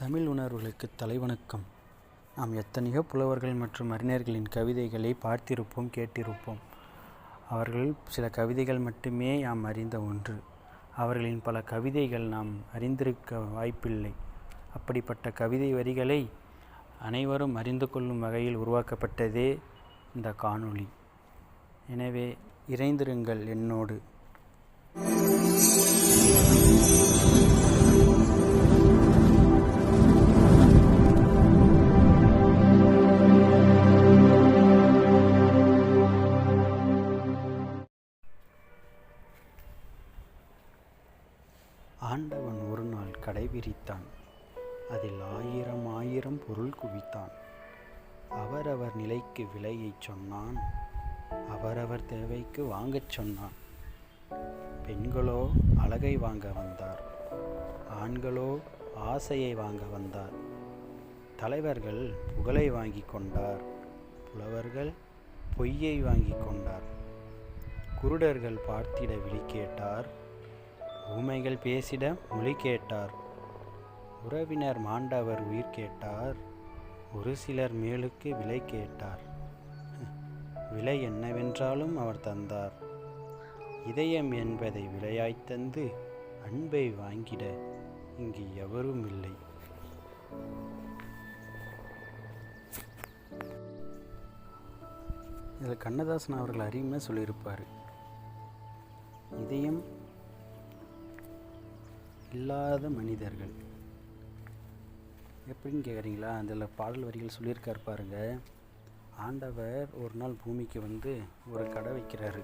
தமிழ் உணர்வுகளுக்கு தலைவணக்கம். நாம் எத்தனையோ புலவர்கள் மற்றும் அறிஞர்களின் கவிதைகளை பார்த்திருப்போம் கேட்டிருப்போம். அவர்கள் சில கவிதைகள் மட்டுமே நாம் அறிந்த ஒன்று. அவர்களின் பல கவிதைகள் நாம் அறிந்திருக்க வாய்ப்பில்லை. அப்படிப்பட்ட கவிதை வரிகளை அனைவரும் அறிந்து கொள்ளும் வகையில் உருவாக்கப்பட்டதே இந்த காணொளி. எனவே இறைந்திருங்கள் என்னோடு. ஆண்டவன் ஒரு நாள் கடை விரித்தான் அதில் ஆயிரம் ஆயிரம் பொருள் குவித்தான். அவரவர் நிலைக்கு விலையைச் சொன்னான். அவரவர் தேவைக்கு வாங்கச் சொன்னான். பெண்களோ அழகை வாங்க வந்தார். ஆண்களோ ஆசையை வாங்க வந்தார். தலைவர்கள் புகழை வாங்கி கொண்டார். புலவர்கள் பொய்யை வாங்கி கொண்டார். குருடர்கள் பார்த்திட விழி கேட்டார். ஊமைகள் பேசிட மொழி கேட்டார். உறவினர் மாண்டவர் உயிர் கேட்டார். ஒரு சிலர் மேலுக்கு விலை கேட்டார். விலை என்னவென்றாலும் அவர் தந்தார். இதயம் என்பதை விலையாய்த் தந்து அன்பை வாங்கிட இங்கு எவரும் இல்லை. இதில் கண்ணதாசன் அவர்கள் அறிவுமே சொல்லியிருப்பார். இதயம் இல்லாத மனிதர்கள். எப்படின்னு கேட்குறீங்களா அதில் பாடல் வரிகள் சொல்லியிருக்கார் பாருங்க. ஆண்டவர் ஒரு நாள் பூமிக்கு வந்து ஒரு கடை வைக்கிறாரு.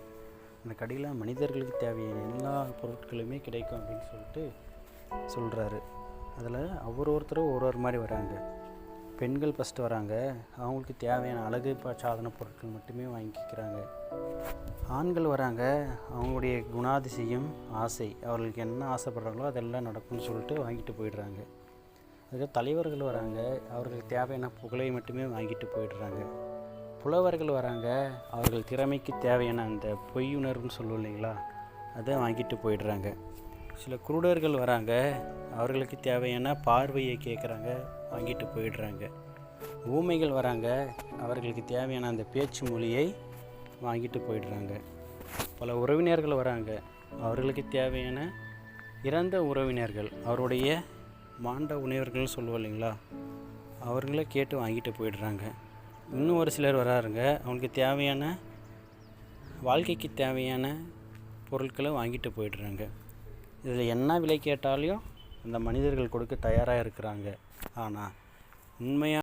அந்த கடையில் மனிதர்களுக்கு தேவையான எல்லா பொருட்களுமே கிடைக்கும் அப்படின்னு சொல்லிட்டு சொல்கிறாரு அதில் ஒவ்வொரு ஒருத்தரும் ஒரு ஒரு மாதிரி வராங்க. பெண்கள் ஃபஸ்ட்டு வராங்க. அவங்களுக்கு தேவையான அழகு சாதன பொருட்கள் மட்டுமே வாங்கிக்கிறாங்க. ஆண்கள் வராங்க. அவங்களுடைய குணாதிசயம் ஆசை. அவர்களுக்கு என்ன ஆசைப்படுறாங்களோ அதெல்லாம் நடக்கும்னு சொல்லிட்டு வாங்கிட்டு போயிடுறாங்க. அதுக்கு தலைவர்கள் வராங்க. அவர்களுக்கு தேவையான புகழை மட்டுமே வாங்கிட்டு போயிடுறாங்க. புலவர்கள் வராங்க. அவர்கள் திறமைக்கு தேவையான அந்த பொய்யுணர்வுன்னு சொல்லுவோம் இல்லைங்களா? அதை வாங்கிட்டு போயிடுறாங்க. சில குருடர்கள் வராங்க அவர்களுக்கு தேவையான பார்வையை கேட்குறாங்க வாங்கிட்டு போயிடுறாங்க. ஊமைகள் வராங்க அவர்களுக்கு தேவையான அந்த பேச்சு மொழியை வாங்கிட்டு போயிடுறாங்க. பல உறவினர்கள் வராங்க அவர்களுக்கு தேவையான இறந்த உறவினர்கள் அவருடைய மாண்ட உணவர்கள் சொல்லுவோம் இல்லைங்களா? அவங்கள கேட்டு வாங்கிட்டு போயிடுறாங்க. இன்னும் ஒரு சிலர் வராருங்க அவங்களுக்கு தேவையான வாழ்க்கைக்கு தேவையான பொருட்களை வாங்கிட்டு போயிடுறாங்க. இதில் என்ன விலை கேட்டாலையும் அந்த மனிதர்கள் கொடுக்க தயாராக இருக்கிறாங்க. ஆனால் உண்மையாக